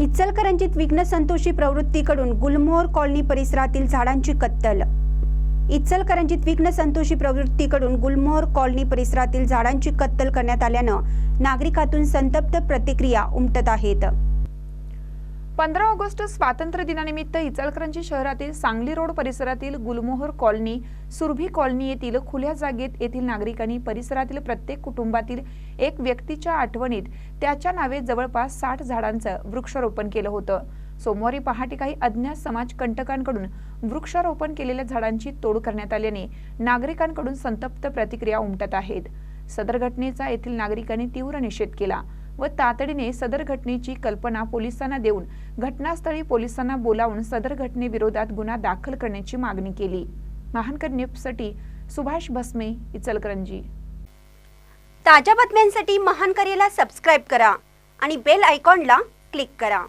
इचलकरंजीत विघ्न संतोषी प्रवृत्तीकडून गुलमोहर कॉलनी परिसरातील झाडांची कत्तल. इचलकरंजीत विघ्न संतोषी प्रवृत्तीकडून गुलमोहर कॉलनी परिसरातील झाडांची कत्तल करण्यात आल्यानं नागरिकातून संतप्त प्रतिक्रिया उमटत आहेत. पंधरा ऑगस्ट स्वातंत्र्य दिनानिमित्त इचलकरंजी शहरातील सांगली रोड परिसरातील गुलमोहर कॉलनी सुरभी कॉलनी येथील खुल्या जागेत येथील नागरिकांनी परिसरातील प्रत्येक कुटुंबातील एक व्यक्तीच्या आठवणीत त्याच्या नावे जवळपास साठ झाडांचं वृक्षारोपण केलं होतं. सोमवारी पहाटे काही अज्ञात समाज कंटकांकडून वृक्षारोपण केलेल्या झाडांची तोड करण्यात आल्याने नागरिकांकडून संतप्त प्रतिक्रिया उमटत आहेत. सदर घटनेचा येथील नागरिकांनी तीव्र निषेध केला. व तातडीने सदर घटनेची कल्पना पोलिसांना देऊन घटनास्थळी पोलिसांना बोलावून सदर घटनेविरोधात गुन्हा दाखल करण्याची मागणी केली. महानकर न्यूजसाठी सुभाष भस्मे इचलकरंजी. ताज्या बातम्यांसाठी महानकरेला सबस्क्राईब करा आणि बेल आयकॉनला क्लिक करा.